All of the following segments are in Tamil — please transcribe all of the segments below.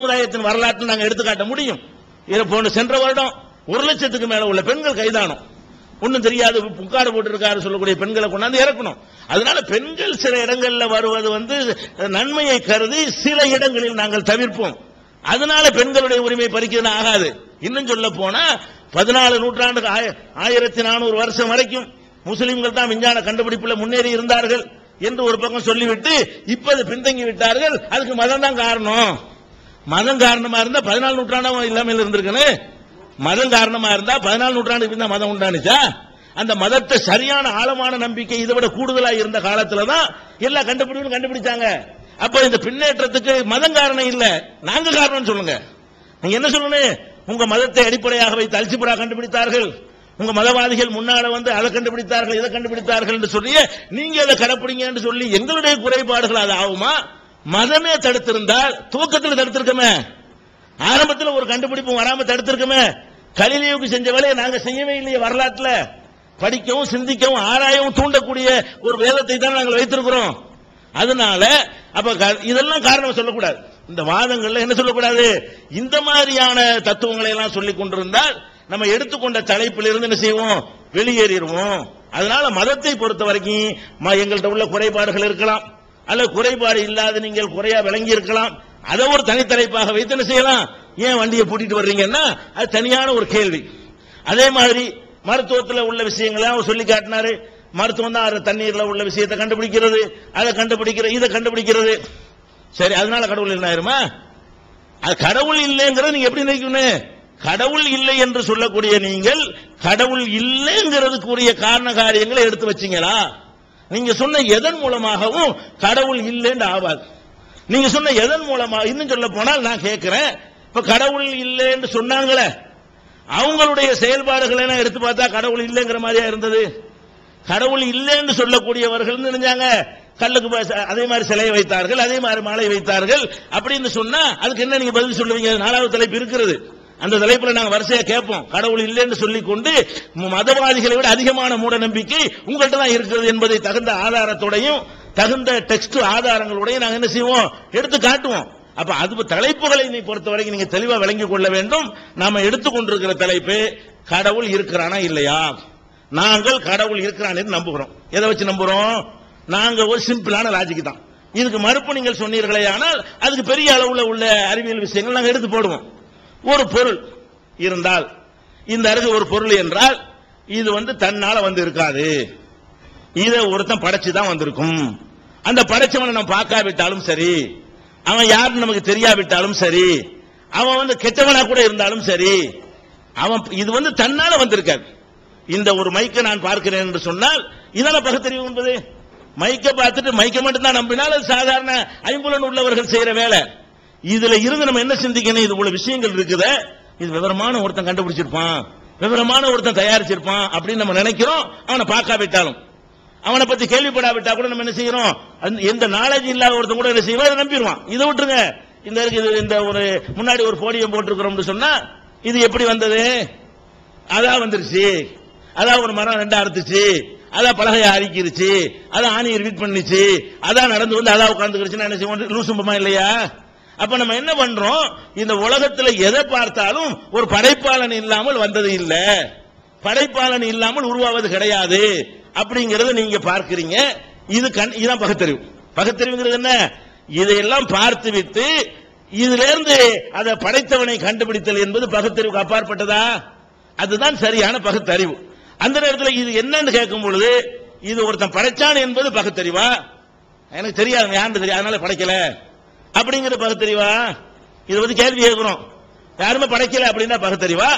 சமுதாயத்தின் வரலாற்றை நாங்கள் எடுத்துக்காட்ட முடியும். இது போன சென்ற வருடம் ஒரு லட்சத்துக்கு மேல உள்ள பெண்கள் கைதானோம். ஒன்றும் தெரியாது புக்காடு போட்டிருக்காரு சொல்லக்கூடிய பெண்களை கொண்டாந்து இறக்கணும். அதனால பெண்கள் சில இடங்கள்ல வருவது வந்து நன்மையை கருதி சில இடங்களில் நாங்கள் தவிர்ப்போம். அதனால பெண்களுடைய உரிமை பறிக்கிறது ஆகாது. இன்னும் சொல்ல போனா பதினாலு நூற்றாண்டு ஆயிரத்தி நானூறு வருஷம் வரைக்கும் முஸ்லிம்கள் தான் விஞ்ஞான கண்டுபிடிப்புல முன்னேறி இருந்தார்கள் என்று ஒரு பக்கம் சொல்லிவிட்டு இப்போது பின்தங்கி விட்டார்கள். அதுக்கு மதம் தான் காரணம். மதம் காரணமா இருந்தா பதினாலு நூற்றாண்டாவும் இல்லாமல் இருந்திருக்கணும் மதம் காரணமா இருந்தா பதினாலு நூற்றாண்டுக்கு பின்ன மதம் உண்டானுச்சா? அந்த மதத்தை சரியான ஆழமான நம்பிக்கை இதை விட கூடுதலா இருந்த காலத்துல தான் எல்லா கண்டுபிடிப்பும் கண்டுபிடிச்சாங்க. அப்ப இந்த பின்னேற்றத்துக்கு மதம் காரணம் இல்ல. நாங்க காரணம் சொல்லுங்க. நீங்க என்ன சொல்லணும்? உங்க மதத்தை அடிப்படையாக வைத்து அல்சிபுரா கண்டுபிடித்தார்கள். உங்க மதவாதிகள் முன்னால வந்து அதை கண்டுபிடித்தார்கள் இதை கண்டுபிடித்தார்கள் என்று சொல்லி நீங்க அதை கடைப்பிடிங்க என்று சொல்லி எங்களுடைய குறைபாடுகள் அது ஆகுமா? மதமே தடுத்திருந்தால் துவக்கத்தில் தடுத்திருக்கமே. ஆரம்பத்தில் ஒரு கண்டுபிடிப்பும் வராம தடுத்திருக்கமே. கலிலியோக்கு செஞ்ச வேலையை நாங்க செய்யவே இல்லையே வரலாற்றுல. படிக்கவும் சிந்திக்கவும் ஆராயவும் தூண்டக்கூடிய ஒரு வேதத்தை தான் நாங்கள் வைத்திருக்கிறோம். அதனால அப்ப க- இதெல்லாம் காரணம் சொல்லக்கூடாது. இந்த வாதங்கள்ல என்ன சொல்லக்கூடாது? இந்த மாதிரியான தத்துவங்களை எல்லாம் சொல்லிக் கொண்டிருந்தால் நம்ம எடுத்துக்கொண்ட தலைப்பில் இருந்து என்ன செய்வோம்? வெளியேறிடுவோம். அதனால மதத்தை பொறுத்த வரைக்கும் எங்கள்கிட்ட உள்ள குறைபாடுகள் இருக்கலாம். அல்ல குறைபாடு இல்லாத நீங்கள் குறையா விளங்கி இருக்கலாம் அதை ஒரு தனித்தலைப்பாக வைத்து என்ன செய்யலாம்? ஏன் வண்டியை பூட்டிட்டு வர்றீங்கன்னா அது தனியான ஒரு கேள்வி. அதே மாதிரி மருத்துவத்தில் உள்ள விஷயங்களை அவர் சொல்லி காட்டினாரு. மருத்துவம் தான் அது தண்ணீர்ல உள்ள விஷயத்தை கண்டுபிடிக்கிறது. அதை கண்டுபிடிக்கிறது இதை கண்டுபிடிக்கிறது. சரி அதனால கடவுள் என்ன ஆயிருமா? அது கடவுள் இல்லைங்கிறத நீங்க எப்படி நினைக்கணும்? கடவுள் இல்லை என்று சொல்லக்கூடிய நீங்கள் கடவுள் இல்லைங்கிறதுக்குரிய காரண காரியங்களை எடுத்து வச்சீங்களா? நீங்க சொன்ன எதன் மூலமாகவும் கடவுள் இல்லைன்னு ஆவாது. நீங்க சொன்ன எதன் மூலமா இன்னும் சொல்ல போனால் நான் கேட்கிறேன் இப்ப கடவுள் இல்லைன்னு சொன்னாங்களே அவங்களுடைய செயல்பாடுகளை எல்லாம் எடுத்து பார்த்தா கடவுள் இல்லைங்கிற மாதிரியா இருந்தது? கடவுள் இல்லைன்னு சொல்லக்கூடியவர்கள் நினைஞ்சாங்க. கல்லுக்கு அதே மாதிரி சிலையை வைத்தார்கள் அதே மாதிரி மாலை வைத்தார்கள். அப்படின்னு சொன்னா அதுக்கு என்ன நீங்க பதில் சொல்லுவீங்க? நாலாவது தலைப்பு இருக்கிறது. அந்த தலைப்புல நாங்க வரிசையா கேட்போம். கடவுள் இல்லைன்னு சொல்லிக் கொண்டு மதவாதிகளை விட அதிகமான மூட நம்பிக்கை உங்கள்கிட்ட தான் இருக்கிறது என்பதை தகுந்த ஆதாரத்தோடையும் தகுந்த டெக்ஸ்ட் ஆதாரங்களோடையும் நாங்க என்ன செய்வோம்? எடுத்து காட்டுவோம். அப்ப அது தலைப்புகளை நீ பொறுத்த வரைக்கும் நீங்க தெளிவா விளங்கிக் கொள்ள வேண்டும். நாம எடுத்துக்கொண்டிருக்கிற தலைப்பு கடவுள் இருக்கிறானா இல்லையா? நாங்கள் கடவுள் இருக்கிறான் நம்புகிறோம். எதை வச்சு நம்புறோம்? நாங்க ஒரு சிம்பிளான லாஜிக் தான். இதுக்கு மறுப்பு நீங்கள் சொன்னீர்களே ஆனால் அதுக்கு பெரிய அளவுல உள்ள அறிவியல் விஷயங்கள் நாங்க எடுத்து போடுவோம். ஒரு பொருள் இருந்தால் இந்த அருகு ஒரு பொருள் என்றால் இது வந்து தன்னால வந்து இருக்காது இதை ஒருத்தன் படைச்சு தான் வந்திருக்கும். அந்த படைச்சவனை நம்ம பார்க்காவிட்டாலும் சரி அவன் யாருன்னு நமக்கு தெரியாவிட்டாலும் சரி அவன் வந்து கெட்டவனா கூட இருந்தாலும் சரி அவன் இது வந்து தன்னால வந்திருக்காது. இந்த ஒரு மைக்கை நான் பார்க்கிறேன் என்று சொன்னால் இதான பகுத்தறிவு என்பது? மைக்கை பார்த்துட்டு மைக்கை மட்டும் தான் நம்பினால் அது சாதாரண ஐம்புலன் உள்ளவர்கள் செய்யற வேலை. இதுல இருந்து நம்ம என்ன சிந்திக்கணும்? இது உள்ள விஷயங்கள் இருக்குது. இது விவரமான ஒருத்தன் கண்டுபிடிச்சிருப்பான். விவரமான ஒருத்தன் தயாரிச்சிருப்பான் அப்படின்னு நம்ம நினைக்கிறோம். அவனை பார்க்காவிட்டாலும். அவனை பத்தி கேள்விப்படாவிட்டா கூட நம்ம என்ன செய்யறோம்? எந்த நாலேஜ் இல்லாத ஒருத்தன் கூட என்ன செய்வோம் அதை நம்பிடுவான். இதை விட்டுருங்க. இந்த இந்த ஒரு முன்னாடி ஒரு போடியம் போட்டிருக்கிறோம்னு சொன்னா இது எப்படி வந்தது? அதான் வந்துருச்சு. அதான் ஒரு மரம் ரெண்டா அறுத்துச்சு. அதான் பலகையை அரிக்கிருச்சு அதான் ஆணியை ரிப்பீட் பண்ணிச்சு. அதான் நடந்து வந்து அதான் உட்காந்துக்கிருச்சுன்னா என்ன செய்வோம்? லூசும்பமா இல்லையா? அப்ப நம்ம என்ன பண்றோம்? இந்த உலகத்துல எதை பார்த்தாலும் ஒரு படைப்பாளன் இல்லாமல் வந்தது இல்ல. படைப்பாளன் இல்லாமல் உருவாவது கிடையாது. அப்படிங்கறத நீங்க பார்க்கிறீங்க. இது கண் இதுதான் பகுத்தறிவு. பகுத்தறிவுங்கிறது என்ன? இதையெல்லாம் பார்த்து விட்டு இதுல இருந்து அதை படைத்தவனை கண்டுபிடித்தல் என்பது பகுத்தறிவுக்கு அப்பாற்பட்டதா? அதுதான் சரியான பகுத்தறிவு. அந்த நேரத்தில் இது என்னன்னு கேட்கும் பொழுது இது ஒருத்தன் படைச்சான் என்பது பகுத்தறிவா? எனக்கு தெரியாது யாருன்னு தெரியும் அதனால படைக்கல. அப்படிங்கிற பகுத்தறிவா? இதை பத்தி கேள்வி கேட்கிறோம். யாருமே படைக்கல அப்படின்னா பகுத்தறிவா?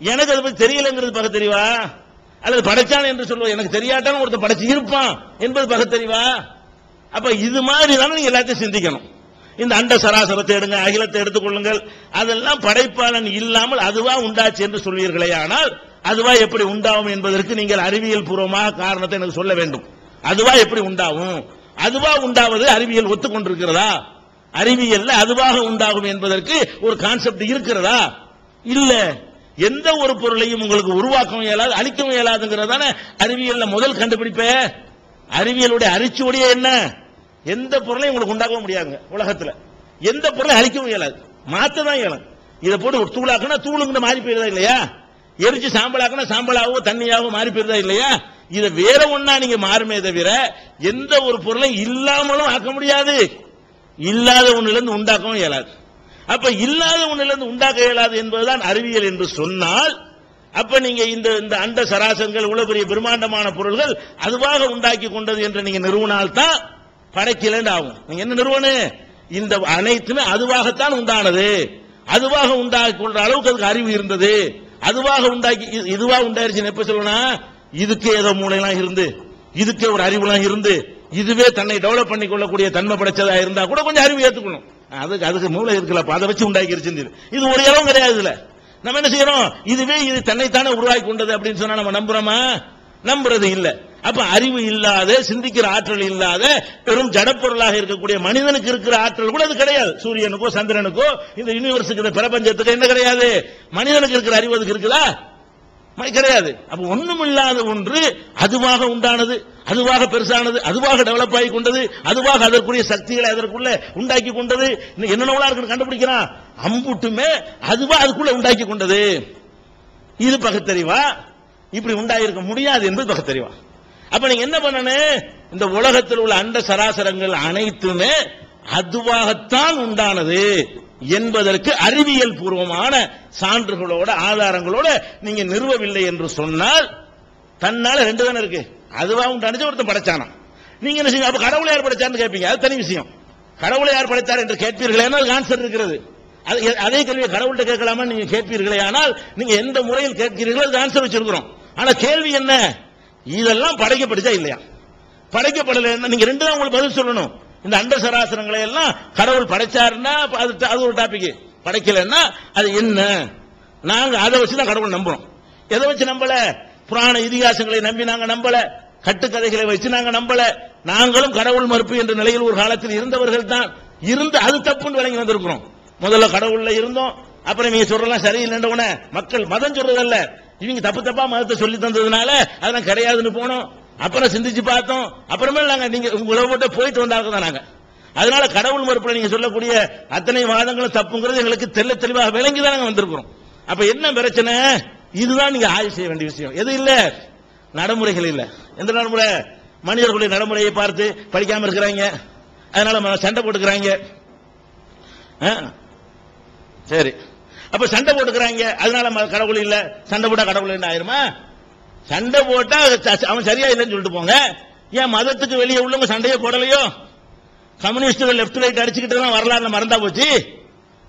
எனக்கு அதை பத்தி தெரியலங்கிறது பகுத்தறிவா? அல்லது படைச்சான் என்று சொல்லுவோம் எனக்கு தெரியாட்டான ஒருத்தன் படைச்சு இருப்பான் என்பது பகுத்தறிவா? அப்ப இது மாதிரி தானே நீங்க எல்லாத்தையும் சிந்திக்கணும். இந்த அண்ட சராசரத்தை எடுங்க அகிலத்தை எடுத்துக்கொள்ளுங்கள் அதெல்லாம் படைப்பாளன் இல்லாமல் அதுவா உண்டாச்சு என்று சொல்வீர்களே ஆனால் அதுவா எப்படி உண்டாகும் என்பதற்கு நீங்கள் அறிவியல் பூர்வமாக காரணத்தை எனக்கு சொல்ல வேண்டும். அதுவா எப்படி உண்டாகும்? அதுவா உண்டாவது அறிவியல் ஒத்துக்கொண்டிருக்கிறதா? அறிவியல்ல அதுவாக உண்டாகும் என்பதற்கு ஒரு கான்செப்ட் இருக்கிறதா? இல்ல. எந்த ஒரு பொருளையும் உங்களுக்கு உருவாக்கவும் இயலாது அழிக்கவும் இயலாதுங்கிறதான அறிவியல்ல முதல் கண்டுபிடிப்பே. அறிவியலுடைய அரிச்சுவடியே என்ன? எந்த பொருளையும் உங்களுக்கு உண்டாக்கவும் முடியாதுங்க உலகத்துல. எந்த பொருளையும் அழிக்கவும் இயலாது. மாத்த தான் இயலும். இதை போட்டு ஒரு தூளாக்குனா தூளுங்கிற மாறி போயிருதா இல்லையா? எரிச்சு சாம்பலாக்குனா சாம்பலாகவோ தண்ணியாகவோ மாறி போயிருதா இல்லையா? இதை வேற ஒன்னா நீங்க மாறுமே தவிர எந்த ஒரு பொருளையும் இல்லாமலும் ஆக்க முடியாது. இல்லாத ஒன்றிலிருந்து உண்டாக்கவும் இயலாது. அப்ப இல்லாத ஒன்றிலிருந்து உண்டாக்க இயலாது என்பதுதான் அறிவியல் என்று சொன்னால் அப்ப நீங்க இந்த இந்த அண்ட சராசங்கள் இவ்வளவு பெரிய பிரம்மாண்டமான பொருள்கள் அதுவாக உண்டாக்கி கொண்டது என்று நீங்க நிறுவனால்தான் படைக்கலன்னு ஆகும். நீங்க என்ன நிறுவனம் இந்த அனைத்துமே அதுவாகத்தான் உண்டானது. அதுவாக உண்டாக்கி கொண்ட அளவுக்கு அதுக்கு அறிவு இருந்தது. அதுவாக உண்டாக்கி இது- இதுவா உண்டாயிருச்சுன்னு எப்ப சொல்லுவேன்னா இதுக்கு ஏதோ மூளைலாம் இருந்து இதுக்கே ஒரு அறிவுலாம் இருந்து இதுவே தன்னை டெவலப் பண்ணி கொள்ளக்கூடிய தன்மை படைச்சதா இருந்தா கூட கொஞ்சம் அறிவு ஏத்துக்கணும். அதுக்கு அதுக்கு மூளை இருக்குல்ல அதை வச்சு உண்டாக்கிருச்சு இது. ஒரு இடம் கிடையாது இதுல. நம்ம என்ன செய்யறோம்? இதுவே இது தன்னைத்தானே உருவாக்கி கொண்டது அப்படின்னு சொன்னா நம்ம நம்புறோமா? நம்புறது இல்ல. அப்ப அறிவு இல்லாத சிந்திக்கிற ஆற்றல் இல்லாத பெரும் ஜடப்பொருளாக இருக்கக்கூடிய மனிதனுக்கு இருக்கிற ஆற்றல் கூட அது கிடையாது. சூரியனுக்கோ சந்திரனுக்கோ இந்த யூனிவர்ஸுக்கு இந்த பிரபஞ்சத்துக்கு என்ன கிடையாது? மனிதனுக்கு இருக்கிற அறிவு அதுக்கு இருக்குதா? கிடையாது. அப்ப ஒண்ணுமில்லாத ஒன்று அதுவாக உண்டானது அதுவாக பெருசானது அதுவாக டெவலப் ஆகி கொண்டது அதுவாக அதற்குரிய சக்திகளை அதற்குள்ள உண்டாக்கி கொண்டது. இன்னும் இருக்கு இருக்குன்னு கண்டுபிடிக்கிறான்? அம்புட்டுமே அதுவா அதுக்குள்ள உண்டாக்கி கொண்டது. இது பகுத்தறிவா? இப்படி உண்டாயிருக்க முடியாது என்பது பகுத்தறிவா. அப்ப நீங்க என்ன பண்ணணும் இந்த உலகத்தில் உள்ள அண்ட சராசரங்கள் அனைத்துமே அதுவாகத்தான் உண்டானது. என்பதற்கு அறிவியல் பூர்வமான சான்றுகளோட ஆதாரங்களோட நீங்க நிறுவவில்லை என்று சொன்னால் தன்னால ரெண்டு தானே இருக்கு. அதுவா உண்டானது ஒருத்தன் படைச்சானா நீங்க என்ன செய்யுங்க அப்ப கடவுளை யார் படைச்சான்னு கேட்பீங்க அது தனி விஷயம். கடவுளை யார் படைத்தார் என்று கேட்பீர்களே ஆனால் ஆன்சர் இருக்கிறது. அது அதே கேள்வியை கடவுள்கிட்ட கேட்கலாமா நீங்க கேட்பீர்களே ஆனால் நீங்க எந்த முறையில் கேட்கிறீர்களோ அது ஆன்சர் வச்சிருக்கிறோம். ஆனா கேள்வி என்ன? இதெல்லாம் படைக்கப்பட்டுச்சா இல்லையா? படைக்கப்படல நீங்க ரெண்டு தான் உங்களுக்கு பதில் சொல்லணும். இந்த அண்ட சராசரங்களை எல்லாம் கடவுள் படைச்சாருன்னா அது அது ஒரு டாபிக் படைக்கலன்னா அது என்ன? நாங்க அதை வச்சு தான் கடவுள் நம்புறோம். எதை வச்சு நம்பல? புராண இதிகாசங்களை நம்பி நாங்க நம்பல. கட்டுக்கதைகளை வச்சு நாங்க நம்பல. நாங்களும் கடவுள் மறுப்பு என்ற நிலையில் ஒரு காலத்தில் இருந்தவர்கள் தான். இருந்து அது தப்புன்னு விளங்கி வந்திருக்கிறோம். முதல்ல கடவுள்ல இருந்தோம். அப்புறம் நீங்க சொல்றலாம் சரியில்லைன்ற உடனே மக்கள் மதம் சொல்றதல்ல. இவங்க தப்பு தப்பா மதத்தை சொல்லி தந்ததுனால அதெல்லாம் கிடையாதுன்னு போனோம். அப்புறம் சிந்திச்சு பார்த்தோம். அப்புறமே நாங்க நீங்க உங்களை விட்டு போயிட்டு வந்தாங்க தான் நாங்க. அதனால கடவுள் மறுப்புல நீங்க சொல்லக்கூடிய அத்தனை வாதங்களும் தப்புங்கிறது எங்களுக்கு தெல்ல தெளிவாக விளங்கி தான் நாங்க வந்திருக்கிறோம். அப்ப என்ன பிரச்சனை? இதுதான் நீங்க ஆய்வு செய்ய வேண்டிய விஷயம். எது இல்ல? நடைமுறைகள் இல்ல. எந்த நடைமுறை? மனிதர்களுடைய நடைமுறையை பார்த்து படிக்காம இருக்கிறாங்க. அதனால ம- சண்டை போட்டுக்கிறாங்க. ஆ? சரி. அப்ப சண்டை போட்டுக்கிறாங்க. அதனால ம- கடவுள் இல்ல. சண்டை போட்டா கடவுள் என்ன ஆயிருமா? சண்டை போட்டா ச- அவன் சரியா இல்லைன்னு சொல்லிட்டு போங்க. ஏன் மதத்துக்கு வெளியே உள்ளவங்க சண்டையே போடலையோ? கம்யூனிஸ்டுகள் லெப்ட் ரைட் அடிச்சுக்கிட்டு தான் வரலாறு மறந்தா போச்சு.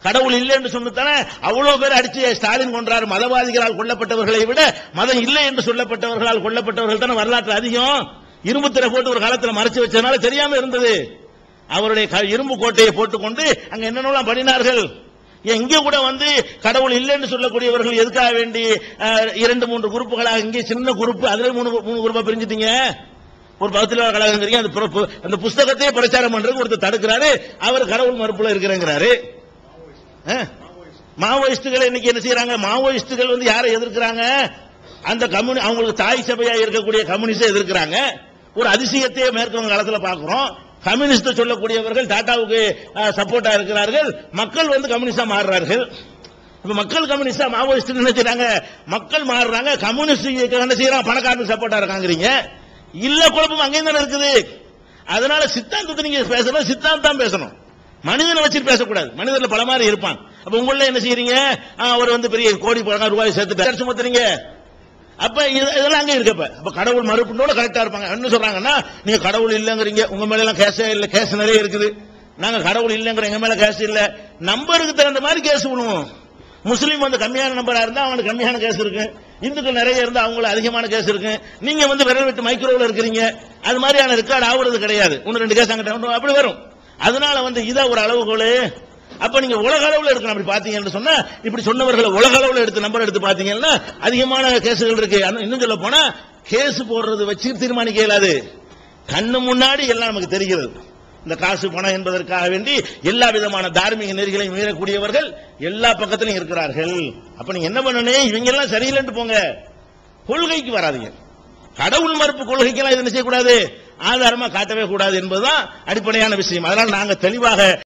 கடவுள் இல்லை என்று சொன்னதானே அவ்வளவு பேர் அடிச்சு ஸ்டாலின் கொன்றார். மதவாதிகளால் கொல்லப்பட்டவர்களை விட மதம் இல்லை என்று சொல்லப்பட்டவர்களால் கொல்லப்பட்டவர்கள் தானே வரலாற்று அதிகம். இரும்பு திரை போட்டு ஒரு காலத்தில் மறைச்சு வச்சதுனால தெரியாம இருந்தது. அவருடைய க- இரும்பு கோட்டையை போட்டுக்கொண்டு அங்க என்னென்னலாம் பண்ணினார்கள்? இங்கே கூட வந்து கடவுள் இல்லைன்னு சொல்லக்கூடியவர்கள் எதுக்காக வேண்டி இரண்டு மூன்று குரூப்புகளாக இங்கே சின்ன குரூப் அதுல மூணு மூணு குரூப்பா பிரிஞ்சுட்டீங்க? ஒரு பகுதியில் கழகங்கிறீங்க அந்த புற- பு- அந்த புஸ்தகத்தையே பிரச்சாரம் பண்றதுக்கு ஒருத்தர் தடுக்கிறாரு அவர் கடவுள் மறுப்புல இருக்கிறேங்கிறாரு. மாவோயிஸ்டுகளை இன்னைக்கு என்ன செய்யறாங்க மாவோயிஸ்டுகள் வந்து யாரை எதிர்க்கிறாங்க? அந்த கம்யூனி அவங்களுக்கு தாய் சபையா இருக்கக்கூடிய கம்யூனிஸ்டை எதிர்க்கிறாங்க. ஒரு அதிசயத்தையே மேற்கொள்ள காலத்தில் பார்க்குறோம் கம்யூனிஸ்ட் சொல்லக்கூடியவர்கள் டாட்டாவுக்கு சப்போர்ட்டா இருக்கிறார்கள். மக்கள் வந்து கம்யூனிஸ்டா மாறுறார்கள். இப்ப மக்கள் கம்யூனிஸ்டா மாவோயிஸ்ட் நினைச்சாங்க மக்கள் மாறுறாங்க. கம்யூனிஸ்ட் என்ன செய்யறாங்க பணக்காரனுக்கு சப்போர்ட்டா இருக்காங்கிறீங்க. இல்ல குழப்பம் அங்கேயும் தானே இருக்குது. அதனால சித்தாந்தத்தை நீங்க பேசணும். சித்தாந்தம் பேசணும். மனிதனை வச்சு பேசக்கூடாது. மனிதர்ல பல மாதிரி இருப்பான். அப்ப உங்கள என்ன செய்யறீங்க? அவர் வந்து பெரிய கோடி பணம் ரூபாய் சேர்த்துட்டு சுமத்துறீங்க அப்ப இதெல்லாம் அங்க இருக்கப்ப அப்ப. கடவுள் மறுப்புனோட கரெக்டா இருப்பாங்க. என்ன சொல்றாங்கன்னா நீங்க கடவுள் இல்லைங்கிறீங்க. உங்க மேல எல்லாம் கேஸே இல்ல. கேஸ் நிறைய இருக்குது. நாங்க கடவுள் இல்லங்கிற எங்க மேல கேஸ் இல்ல. நம்பருக்கு தகுந்த மாதிரி கேஸ் விடுவோம். முஸ்லீம் வந்து கம்மியான நம்பரா இருந்தா அவங்களுக்கு கம்மியான கேஸ் இருக்கு. இந்துக்கள் நிறைய இருந்தா அவங்களுக்கு அதிகமான கேஸ் இருக்கு. நீங்க வந்து விரல் விட்டு மைக்ரோவில் இருக்கிறீங்க. அது மாதிரியான ரெக்கார்டு ஆகுறது கிடையாது. ஒன்னு ரெண்டு கேஸ் அங்கிட்ட அப்படி வரும். அதனால வந்து இதை ஒரு அளவுகோல் அப்ப நீங்க உலக அளவில் எடுக்கணும். அப்படி பாத்தீங்கன்னு சொன்னா இப்படி சொன்னவர்களை உலக அளவில் எடுத்து நம்பர் எடுத்து பாத்தீங்கன்னா அதிகமான கேசுகள் இருக்கு. இன்னும் சொல்ல போனா கேஸ் போடுறது வச்சு தீர்மானிக்க இயலாது. கண்ணு முன்னாடி எல்லாம் நமக்கு தெரிகிறது. இந்த காசு பணம் என்பதற்காக வேண்டி எல்லா விதமான தார்மீக நெறிகளையும் மீறக்கூடியவர்கள் எல்லா பக்கத்திலும் இருக்கிறார்கள். அப்ப நீங்க என்ன பண்ணணும் இவங்க எல்லாம் சரியில்லைன்னு போங்க. கொள்கைக்கு வராதீங்க. கடவுள் மறுப்பு கொள்கைக்கெல்லாம் இது என்ன செய்யக்கூடாது. ஆதாரமா காட்டவே கூடாது என்பதுதான் அடிப்படையான விஷயம். அதனால நாங்க தெளிவாக